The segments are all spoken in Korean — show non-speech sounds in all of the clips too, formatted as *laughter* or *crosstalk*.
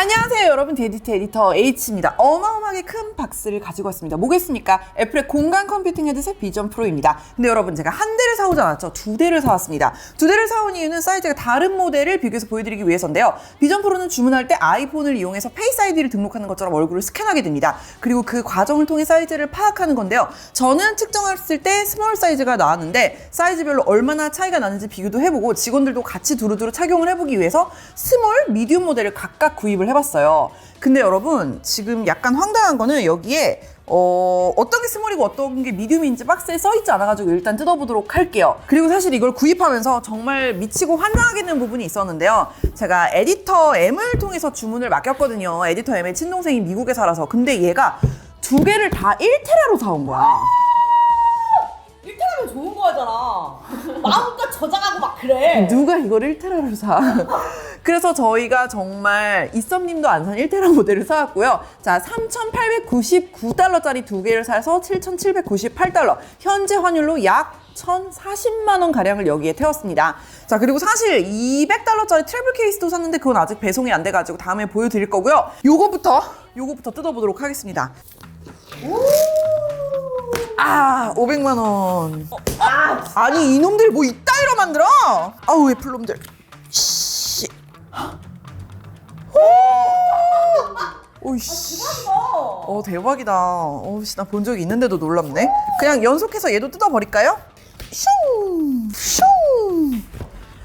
안녕하세요 여러분. 디에디트 에디터 H입니다. 어마어마하게 큰 박스를 가지고 왔습니다. 뭐겠습니까? 애플의 공간 컴퓨팅 헤드셋 비전 프로입니다. 근데 여러분 제가 한 대를 사오지 않았죠? 두 대를 사왔습니다. 두 대를 사온 이유는 사이즈가 다른 모델을 비교해서 보여드리기 위해서인데요. 비전 프로는 주문할 때 아이폰을 이용해서 페이스 아이디를 등록하는 것처럼 얼굴을 스캔하게 됩니다. 그리고 그 과정을 통해 사이즈를 파악하는 건데요. 저는 측정했을 때 스몰 사이즈가 나왔는데 사이즈별로 얼마나 차이가 나는지 비교도 해보고 직원들도 같이 두루두루 착용을 해보기 위해서 스몰, 미디움 모델을 각각 구입을 해봤어요. 근데 여러분 지금 약간 황당한 거는 여기에 어, 어떤 게 스몰이고 어떤 게 미디움인지 박스에 써있지 않아가지고 일단 뜯어보도록 할게요. 그리고 사실 이걸 구입하면서 정말 미치고 환장하게 되는 부분이 있었는데요. 제가 에디터 M을 통해서 주문을 맡겼거든요. 에디터 M의 친동생이 미국에 살아서. 근데 얘가 두 개를 다 1테라로 사온 거야. 1테라면 좋은 거잖아. 마음껏 저장하고 막 그래. 누가 이걸 1테라로 사? 그래서 저희가 정말 이썸님도 안산 1테라 모델을 사왔고요. 자, 3,899달러짜리 두 개를 사서 7,798달러. 현재 환율로 약 1,040만 원 가량을 여기에 태웠습니다. 자, 그리고 사실 200달러짜리 트래블 케이스도 샀는데 그건 아직 배송이 안 돼가지고 다음에 보여드릴 거고요. 요거부터, 요거부터 뜯어보도록 하겠습니다. 아, 500만 원. 아니 이놈들 뭐 이따위로 만들어? 아우 애플놈들. 씨. 오. 오이씨. 어. 어 대박이다. 어씨 나 본 적이 있는데도 놀랍네. 그냥 연속해서 얘도 뜯어버릴까요? 슝. 슝.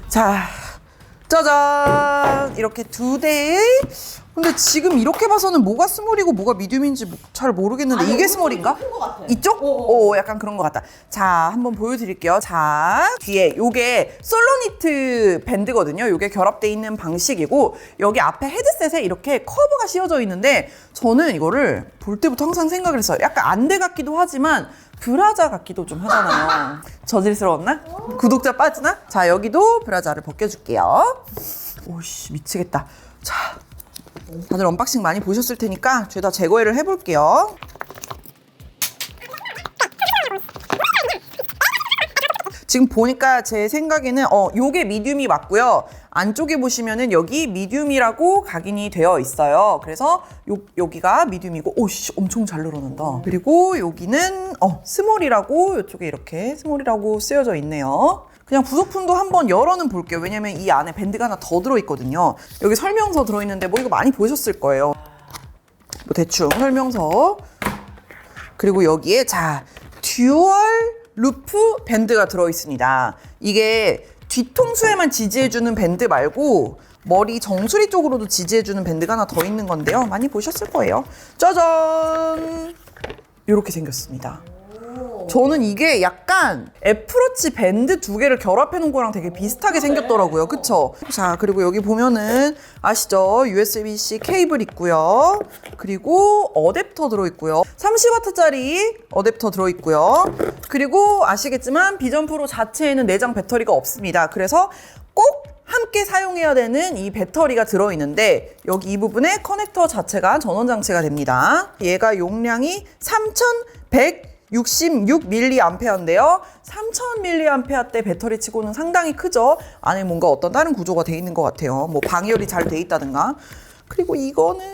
자. 짜잔 이렇게 두 대의 근데 지금 이렇게 봐서는 뭐가 스몰이고 뭐가 미디움인지 뭐- 잘 모르겠는데 아니, 이게 스몰인가? 큰것 같아. 이쪽? 어, 어. 오, 약간 그런 것 같다. 자, 한번 보여드릴게요. 자, 뒤에 요게 솔로니트 밴드거든요. 요게 결합돼 있는 방식이고 여기 앞에 헤드셋에 이렇게 커브가 씌워져 있는데 저는 이거를 볼 때부터 항상 생각을 했어요. 약간 안대 같기도 하지만 브라자 같기도 좀 하잖아요. *laughs* 저질스러웠나? 구독자 빠지나? 자, 여기도 브라자를 벗겨줄게요. 오씨, 미치겠다. 자, 다들 언박싱 많이 보셨을 테니까 죄다 제거를 해볼게요. 지금 보니까 제 생각에는 어 요게 미디움이 맞고요. 안쪽에 보시면은 여기 미디움이라고 각인이 되어 있어요. 그래서 요 여기가 미디움이고 오씨 엄청 잘 늘어난다. 그리고 여기는 어 스몰이라고 이쪽에 이렇게 스몰이라고 쓰여져 있네요. 그냥 부속품도 한번 열어는 볼게요. 왜냐면 이 안에 밴드가 하나 더 들어 있거든요. 여기 설명서 들어 있는데 뭐 이거 많이 보셨을 거예요. 뭐 대충 설명서 그리고 여기에 자 듀얼 루프 밴드가 들어 있습니다. 이게 뒤통수에만 지지해주는 밴드 말고 머리 정수리 쪽으로도 지지해주는 밴드가 하나 더 있는 건데요. 많이 보셨을 거예요. 짜잔! 이렇게 생겼습니다. 저는 이게 약간 애플워치 밴드 두 개를 결합해 놓은 거랑 되게 비슷하게 생겼더라고요. 그쵸? 자, 그리고 여기 보면은 아시죠? USB-C 케이블 있고요. 그리고 어댑터 들어있고요. 30W짜리 어댑터 들어있고요. 그리고 아시겠지만 비전 프로 자체에는 내장 배터리가 없습니다. 그래서 꼭 함께 사용해야 되는 이 배터리가 들어있는데 여기 이 부분에 커넥터 자체가 전원 장치가 됩니다. 얘가 용량이 3100 66mA인데요. 3000mAh 배터리 치고는 상당히 크죠. 안에 뭔가 어떤 다른 구조가 돼 있는 것 같아요. 뭐 방열이 잘 돼 있다든가. 그리고 이거는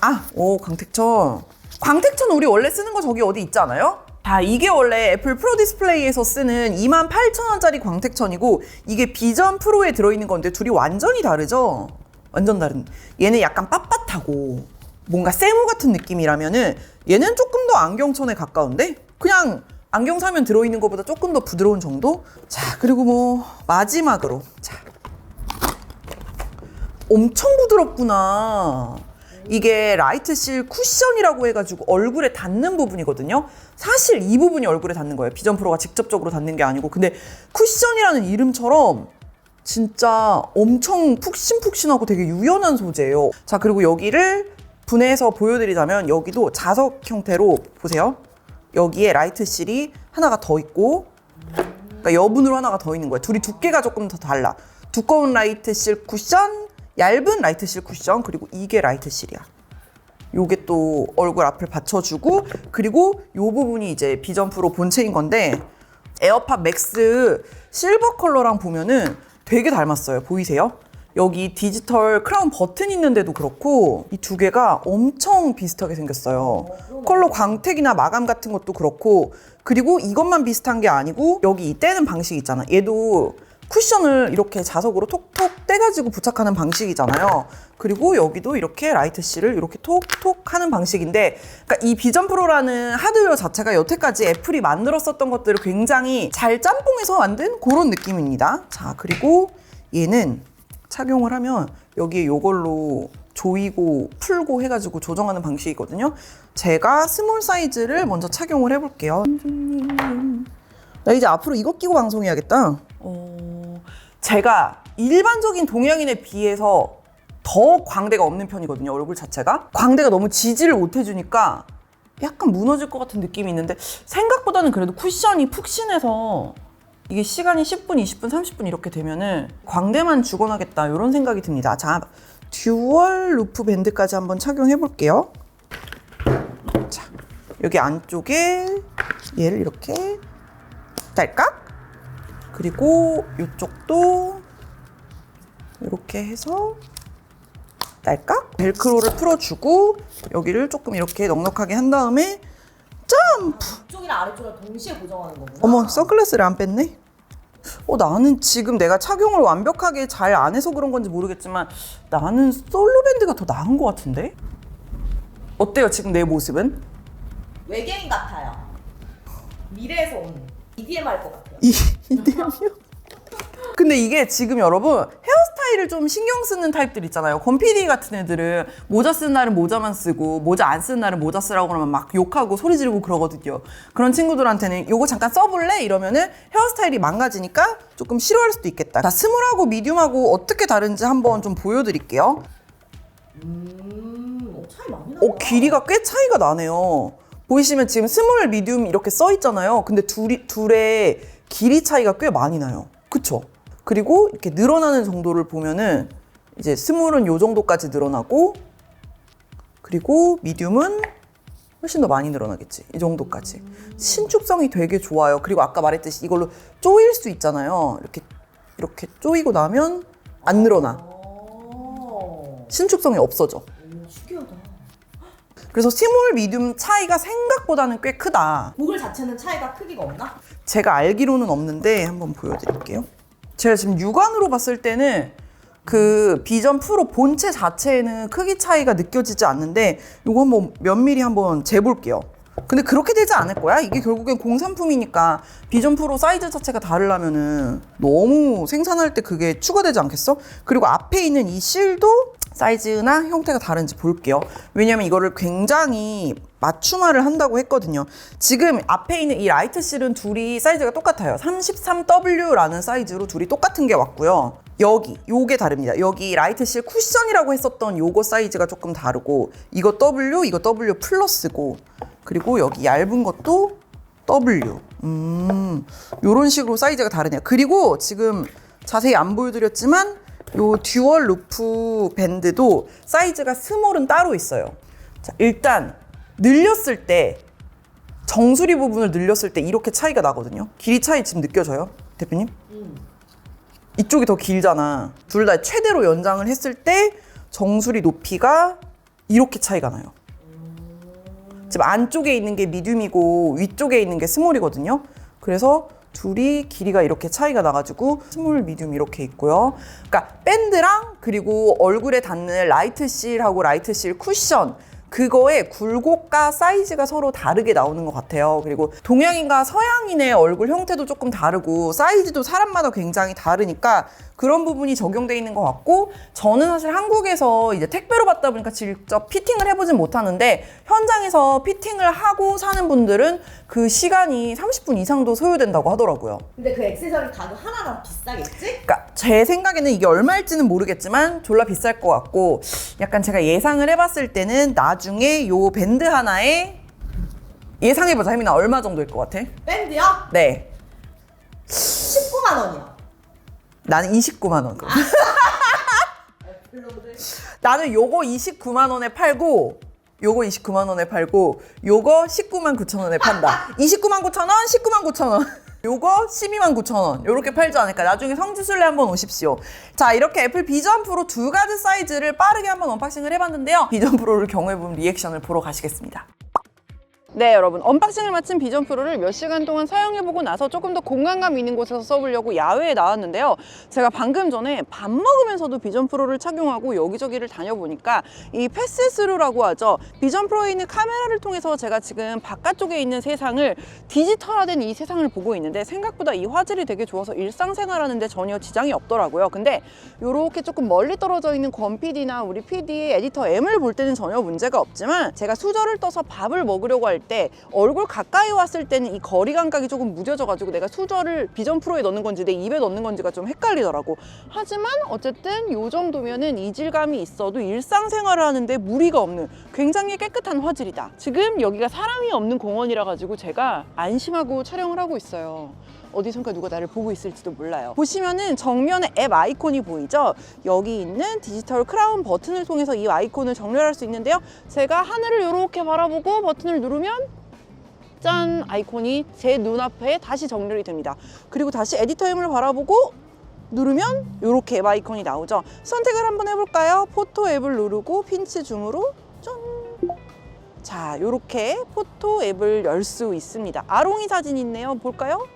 아, 오 광택천. 광택천 우리 원래 쓰는 거 저기 어디 있지 않아요? 자, 이게 원래 애플 프로 디스플레이에서 쓰는 28,000원짜리 광택천이고 이게 비전 프로에 들어있는 건데 둘이 완전히 다르죠? 완전 다른. 얘는 약간 빳빳하고 뭔가 세모 같은 느낌이라면은 얘는 조금 더 안경천에 가까운데 그냥 안경 사면 들어있는 것보다 조금 더 부드러운 정도? 자, 그리고 뭐 마지막으로 자 엄청 부드럽구나. 이게 라이트실 쿠션이라고 해가지고 얼굴에 닿는 부분이거든요. 사실 이 부분이 얼굴에 닿는 거예요. 비전 프로가 직접적으로 닿는 게 아니고. 근데 쿠션이라는 이름처럼 진짜 엄청 푹신푹신하고 되게 유연한 소재예요. 자, 그리고 여기를 분해해서 보여드리자면 여기도 자석 형태로 보세요. 여기에 라이트 실이 하나가 더 있고 그러니까 여분으로 하나가 더 있는 거예요. 둘이 두께가 조금 더 달라. 두꺼운 라이트 실 쿠션, 얇은 라이트 실 쿠션, 그리고 이게 라이트 실이야. 요게 또 얼굴 앞을 받쳐주고 그리고 요 부분이 이제 비전 프로 본체인 건데 에어팟 맥스 실버 컬러랑 보면은 되게 닮았어요. 보이세요? 여기 디지털 크라운 버튼 있는데도 그렇고 이 두 개가 엄청 비슷하게 생겼어요. 컬러 광택이나 마감 같은 것도 그렇고 그리고 이것만 비슷한 게 아니고 여기 이 떼는 방식 있잖아. 얘도 쿠션을 이렇게 자석으로 톡톡 떼가지고 부착하는 방식이잖아요. 그리고 여기도 이렇게 라이트 C를 이렇게 톡톡 하는 방식인데, 그러니까 이 비전 프로라는 하드웨어 자체가 여태까지 애플이 만들었었던 것들을 굉장히 잘 짬뽕해서 만든 그런 느낌입니다. 자, 그리고 얘는 착용을 하면 여기에 요걸로 조이고 풀고 해가지고 조정하는 방식이거든요. 제가 스몰 사이즈를 먼저 착용을 해볼게요. 나 이제 앞으로 이거 끼고 방송해야겠다. 어, 제가 일반적인 동양인에 비해서 더 광대가 없는 편이거든요, 얼굴 자체가. 광대가 너무 지지를 못 해주니까 약간 무너질 것 같은 느낌이 있는데 생각보다는 그래도 쿠션이 푹신해서 이게 시간이 10분, 20분, 30분 이렇게 되면은 광대만 죽어나겠다 이런 생각이 듭니다. 자, 듀얼 루프 밴드까지 한번 착용해 볼게요. 자, 여기 안쪽에 얘를 이렇게 딸깍 그리고 이쪽도 이렇게 해서 딸깍 벨크로를 풀어주고 여기를 조금 이렇게 넉넉하게 한 다음에 점프 아래쪽을 동시에 고정하는 거구나. 어머 선글라스를 안 뺐네 어 나는 지금 내가 착용을 완벽하게 잘 안 해서 그런 건지 모르겠지만 나는 솔로 밴드가 더 나은 것 같은데 어때요 지금 내 모습은 외계인 같아요. 미래에서 온 EDM 할 것 같아요. 이 이대로요? 근데 이게 지금 여러분 헤어스타일을 좀 신경 쓰는 타입들 있잖아요. 건피디 같은 애들은 모자 쓰는 날은 모자만 쓰고 모자 안 쓰는 날은 모자 쓰라고 그러면 막 욕하고 소리 지르고 그러거든요. 그런 친구들한테는 요거 잠깐 써볼래? 이러면은 헤어스타일이 망가지니까 조금 싫어할 수도 있겠다. 자, 스몰하고 미디움하고 어떻게 다른지 한번 좀 보여드릴게요. 음, 어, 차이 많이 나. 어, 길이가 꽤 차이가 나네요. 보이시면 지금 스몰, 미디움 이렇게 써 있잖아요. 근데 둘이, 둘의 길이 차이가 꽤 많이 나요. 그쵸? 그리고 이렇게 늘어나는 정도를 보면은 이제 스몰은 요 정도까지 늘어나고 그리고 미디움은 훨씬 더 많이 늘어나겠지. 이 정도까지. 신축성이 되게 좋아요. 그리고 아까 말했듯이 이걸로 쪼일 수 있잖아요. 이렇게, 이렇게 쪼이고 나면 안 늘어나. 오, 신축성이 없어져. 신기하다. 그래서 스몰, 미디움 차이가 생각보다는 꽤 크다. 고글 자체는 차이가 크기가 없나? 제가 알기로는 없는데 한번 보여드릴게요. 제가 지금 육안으로 봤을 때는 그 비전 프로 본체 자체에는 크기 차이가 느껴지지 않는데 이거 한번 몇 미리 한번 재볼게요. 근데 그렇게 되지 않을 거야. 이게 결국엔 공산품이니까 비전 프로 사이즈 자체가 다르려면은 너무 생산할 때 그게 추가되지 않겠어? 그리고 앞에 있는 이 실도 사이즈나 형태가 다른지 볼게요. 왜냐면 이거를 굉장히 맞춤화를 한다고 했거든요. 지금 앞에 있는 이 라이트 실은 둘이 사이즈가 똑같아요. 33W라는 사이즈로 둘이 똑같은 게 왔고요. 여기, 요게 다릅니다. 여기 라이트 실 쿠션이라고 했었던 요거 사이즈가 조금 다르고 이거 W, 이거 W 플러스고 그리고 여기 얇은 것도 W. 음, 요런 식으로 사이즈가 다르네요. 그리고 지금 자세히 안 보여드렸지만 요 듀얼 루프 밴드도 사이즈가 스몰은 따로 있어요. 자, 일단 늘렸을 때 정수리 부분을 늘렸을 때 이렇게 차이가 나거든요. 길이 차이 지금 느껴져요, 대표님? 이쪽이 더 길잖아. 둘 다 최대로 연장을 했을 때 정수리 높이가 이렇게 차이가 나요. 지금 안쪽에 있는 게 미디움이고 위쪽에 있는 게 스몰이거든요. 그래서 둘이 길이가 이렇게 차이가 나가지고 스몰, 미디움 이렇게 있고요. 그러니까 밴드랑 그리고 얼굴에 닿는 라이트 실하고 라이트 실 쿠션 그거의 굴곡과 사이즈가 서로 다르게 나오는 것 같아요. 그리고 동양인과 서양인의 얼굴 형태도 조금 다르고 사이즈도 사람마다 굉장히 다르니까 그런 부분이 적용돼 있는 것 같고 저는 사실 한국에서 이제 택배로 받다 보니까 직접 피팅을 해보진 못하는데 현장에서 피팅을 하고 사는 분들은 그 시간이 30분 이상도 소요된다고 하더라고요. 근데 그 액세서리 가격 하나가 비싸겠지? 그러니까 제 생각에는 이게 얼마일지는 모르겠지만 졸라 비쌀 것 같고 약간 제가 예상을 해봤을 때는 나 중에 요 밴드 하나에 예상해보자 혜민아 얼마 정도일 것 같아? 밴드요? 네 19만 원이요. 나는 29만 원. 블로그들. *laughs* 나는 요거 29만 원에 팔고 요거 29만 원에 팔고 요거 19만 9천 원에 판다 *laughs* 29만 9천 원 19만 9천 원 요거 12만9천원. 요렇게 팔지 않을까. 나중에 성지순례 한번 오십시오. 자 이렇게 애플 비전 프로 두 가지 사이즈를 빠르게 한번 언박싱을 해봤는데요. 비전 프로를 경험해본 리액션을 보러 가시겠습니다 네 여러분. 언박싱을 마친 비전 프로를 몇 시간 동안 사용해보고 나서 조금 더 공간감 있는 곳에서 써보려고 야외에 나왔는데요. 제가 방금 전에 밥 먹으면서도 비전 프로를 착용하고 여기저기를 다녀보니까 이 패스스루라고 하죠. 비전 프로에 있는 카메라를 통해서 제가 지금 바깥쪽에 있는 세상을 디지털화된 이 세상을 보고 있는데 생각보다 이 화질이 되게 좋아서 일상생활하는데 전혀 지장이 없더라고요. 근데 이렇게 조금 멀리 떨어져 있는 권 PD나 우리 PD 에디터 M을 볼 때는 전혀 문제가 없지만 제가 수저를 떠서 밥을 먹으려고 할때 얼굴 가까이 왔을 때는 이 거리 감각이 조금 무뎌져가지고 내가 수저를 비전 프로에 넣는 건지 내 입에 넣는 건지가 좀 헷갈리더라고. 하지만 어쨌든 요 정도면은 이질감이 있어도 일상생활을 하는데 무리가 없는 굉장히 깨끗한 화질이다. 지금 여기가 사람이 없는 공원이라 가지고 제가 안심하고 촬영을 하고 있어요. 어디선가 누가 나를 보고 있을지도 몰라요. 보시면은 정면에 앱 아이콘이 보이죠? 여기 있는 디지털 크라운 버튼을 통해서 이 아이콘을 정렬할 수 있는데요. 제가 하늘을 이렇게 바라보고 버튼을 누르면 짠 아이콘이 제 눈앞에 다시 정렬이 됩니다. 그리고 다시 에디터 앱을 바라보고 누르면 이렇게 앱 아이콘이 나오죠. 선택을 한번 해볼까요? 포토 앱을 누르고 핀치 줌으로 짠. 자, 이렇게 포토 앱을 열 수 있습니다. 아롱이 사진 있네요. 볼까요?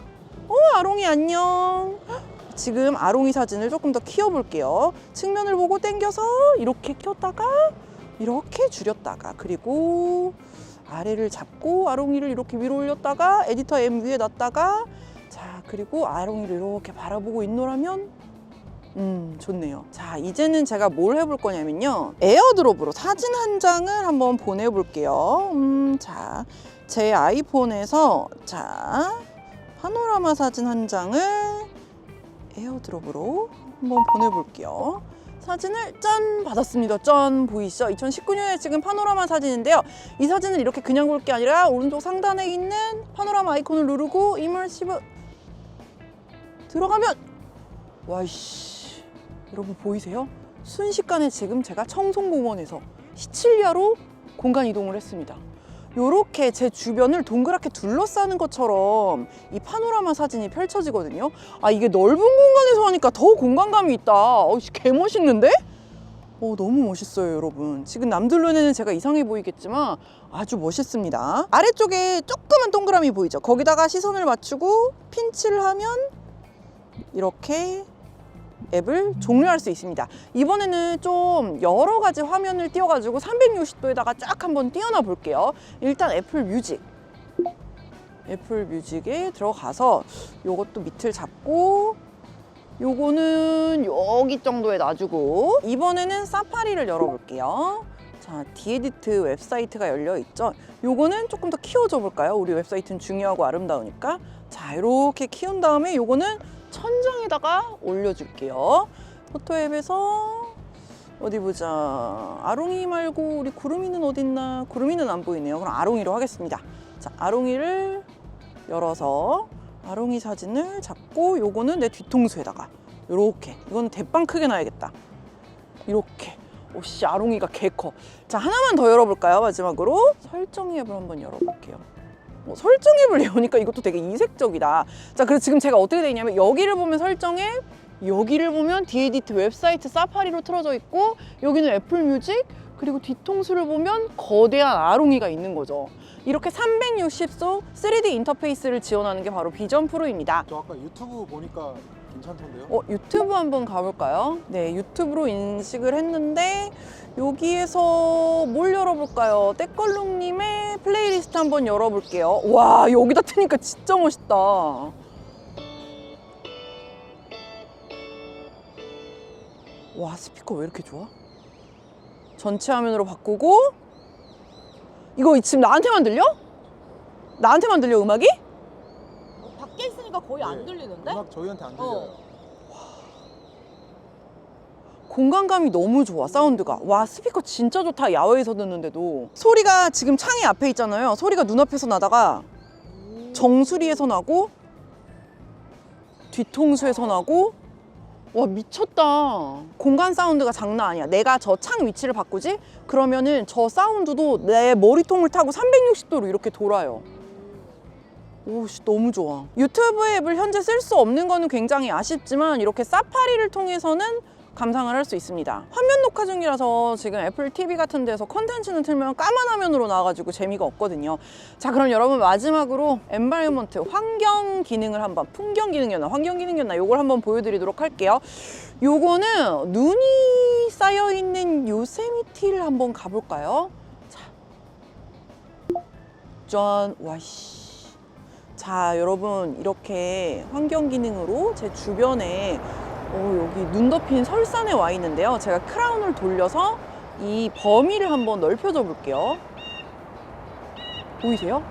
어, 아롱이 안녕. 지금 아롱이 사진을 조금 더 키워볼게요. 측면을 보고 당겨서 이렇게 켰다가 이렇게 줄였다가 그리고 아래를 잡고 아롱이를 이렇게 위로 올렸다가 에디터 M 위에 놨다가 자 그리고 아롱이를 이렇게 바라보고 있노라면 음 좋네요 자 이제는 제가 뭘 해볼 거냐면요 에어드롭으로 사진 한 장을 한번 보내볼게요 음자제 아이폰에서 자 파노라마 사진 한 장을 에어드롭으로 한번 보내볼게요 사진을 짠 받았습니다. 짠 보이시죠? 2019년에 찍은 파노라마 사진인데요. 이 사진을 이렇게 그냥 볼 게 아니라 오른쪽 상단에 있는 파노라마 아이콘을 누르고 이머시브 들어가면 와이씨 여러분 보이세요? 순식간에 지금 제가 청송공원에서 시칠리아로 공간 이동을 했습니다. 요렇게 제 주변을 동그랗게 둘러싸는 것처럼 이 파노라마 사진이 펼쳐지거든요. 아 이게 넓은 공간에서 하니까 더 공간감이 있다. 어, 개 멋있는데? 어, 너무 멋있어요, 여러분. 지금 남들 눈에는 제가 이상해 보이겠지만 아주 멋있습니다. 아래쪽에 조그만 동그라미 보이죠? 거기다가 시선을 맞추고 핀치를 하면 이렇게 앱을 종료할 수 있습니다. 이번에는 좀 여러 가지 화면을 띄워가지고 360도에다가 쫙 한번 띄워놔 볼게요. 일단 애플 뮤직. 애플 뮤직에 들어가서 요것도 밑을 잡고 요거는 여기 정도에 놔주고 이번에는 사파리를 열어볼게요. 자, 디에디트 웹사이트가 열려 있죠. 요거는 조금 더 키워줘 볼까요? 우리 웹사이트는 중요하고 아름다우니까. 자, 이렇게 키운 다음에 요거는 천장에다가 올려줄게요. 포토 앱에서 어디 보자. 아롱이 말고 우리 구름이는 어딨나? 구름이는 안 보이네요. 그럼 아롱이로 하겠습니다. 자, 아롱이를 열어서 아롱이 사진을 잡고 요거는 내 뒤통수에다가 요렇게 이거는 대빵 크게 놔야겠다. 이렇게. 오씨 아롱이가 개 커. 자 하나만 더 열어볼까요 마지막으로 설정 앱을 한번 열어볼게요. 어, 설정 앱을 여니까 이것도 되게 이색적이다. 자 그래서 지금 제가 어떻게 돼 있냐면 여기를 보면 설정 앱, 여기를 보면 디에디트 웹사이트 사파리로 틀어져 있고 여기는 애플 뮤직 그리고 뒤통수를 보면 거대한 아롱이가 있는 거죠. 이렇게 360도 3D 인터페이스를 지원하는 게 바로 비전 프로입니다. 저 아까 유튜브 보니까 괜찮던데요? 어, 유튜브 한번 가볼까요? 네, 유튜브로 인식을 했는데 여기에서 뭘 열어볼까요? 떼걸룩님의 플레이리스트 한번 열어볼게요. 와, 여기다 트니까 진짜 멋있다. 와, 스피커 왜 이렇게 좋아? 전체 화면으로 바꾸고 이거 지금 나한테만 들려? 나한테만 들려 음악이? 거의 안 네. 들리는데? 음악 저희한테 안 들려요. 어. 공간감이 너무 좋아 사운드가. 와 스피커 진짜 좋다 야외에서 듣는데도. 소리가 지금 창이 앞에 있잖아요. 소리가 눈앞에서 나다가 정수리에서 나고 뒤통수에서 나고. 와 미쳤다. 공간 사운드가 장난 아니야. 내가 저 창 위치를 바꾸지? 그러면은 저 사운드도 내 머리통을 타고 360도로 이렇게 돌아요 오, 씨, 너무 좋아. 유튜브 앱을 현재 쓸 수 없는 거는 굉장히 아쉽지만 이렇게 사파리를 통해서는 감상을 할 수 있습니다. 화면 녹화 중이라서 지금 애플 TV 같은 데서 컨텐츠는 틀면 까만 화면으로 나와가지고 재미가 없거든요. 자, 그럼 여러분 마지막으로 엔바이먼트 환경 기능을 한번 풍경 기능이었나 환경 기능이었나 요걸 한번 보여드리도록 할게요. 요거는 눈이 쌓여 있는 요세미티를 한번 가볼까요? 자, 짠, 와씨. 자, 여러분 이렇게 환경 기능으로 제 주변에 어, 여기 눈 덮인 설산에 와 있는데요. 제가 크라운을 돌려서 이 범위를 한번 넓혀줘 볼게요. 보이세요?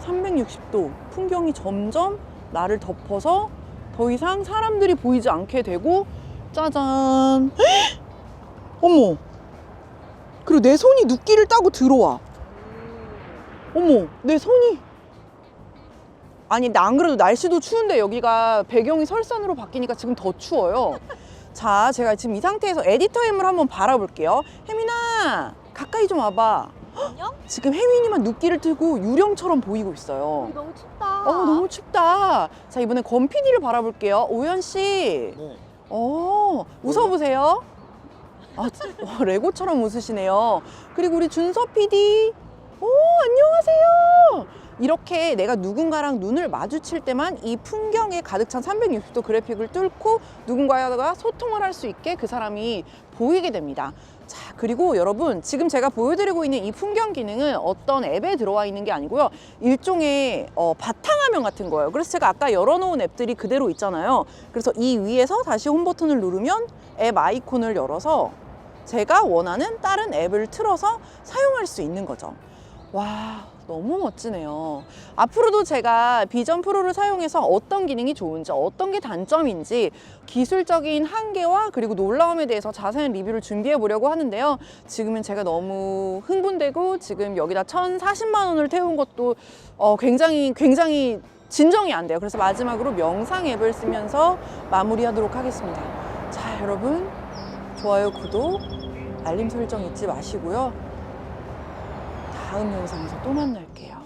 360도 풍경이 점점 나를 덮어서 더 이상 사람들이 보이지 않게 되고 짜잔. 헉! *gasps* 어머. 그리고 내 손이 눕기를 따고 들어와. 어머, 내 손이 아니, 나 안 그래도 날씨도 추운데 여기가 배경이 설산으로 바뀌니까 지금 더 추워요. 자, 제가 지금 이 상태에서 에디터 햄을 한번 바라볼게요. 혜민아, 가까이 좀 와봐. 안녕? 지금 혜민이만 눕기를 뜨고 유령처럼 보이고 있어요. 너무 춥다. 어, 너무 춥다. 자, 이번엔 권 PD를 바라볼게요. 오현 씨. 네. 어, 웃어보세요. 아, 어, 레고처럼 웃으시네요. 그리고 우리 준서 PD. 오, 안녕하세요. 이렇게 내가 누군가랑 눈을 마주칠 때만 이 풍경에 가득 찬 360도 그래픽을 뚫고 누군가와 소통을 할 수 있게 그 사람이 보이게 됩니다. 자, 그리고 여러분, 지금 제가 보여드리고 있는 이 풍경 기능은 어떤 앱에 들어와 있는 게 아니고요. 일종의 어, 바탕화면 같은 거예요. 그래서 제가 아까 열어놓은 앱들이 그대로 있잖아요. 그래서 이 위에서 다시 홈 버튼을 누르면 앱 아이콘을 열어서 제가 원하는 다른 앱을 틀어서 사용할 수 있는 거죠. 와, 너무 멋지네요. 앞으로도 제가 비전 프로를 사용해서 어떤 기능이 좋은지, 어떤 게 단점인지, 기술적인 한계와 그리고 놀라움에 대해서 자세한 리뷰를 준비해 보려고 하는데요. 지금은 제가 너무 흥분되고 지금 여기다 1,040만 원을 태운 것도 어, 굉장히, 굉장히 진정이 안 돼요. 그래서 마지막으로 명상 앱을 쓰면서 마무리하도록 하겠습니다. 자, 여러분. 좋아요, 구독, 알림 설정 잊지 마시고요. 다음 영상에서 또 만날게요.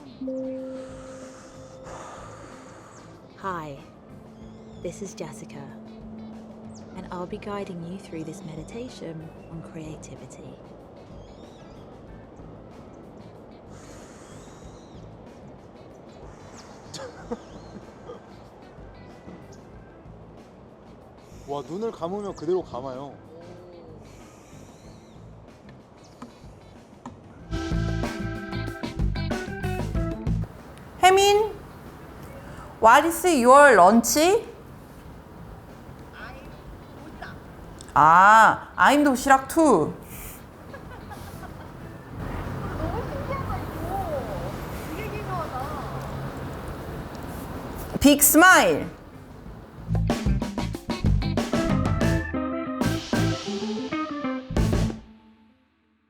Hi, this is Jessica, and I'll be guiding you through this meditation on creativity. 와 눈을 감으면 그대로 감아요. 혜민, what is your lunch? 아, I'm 도시락 too. 빅 스마일.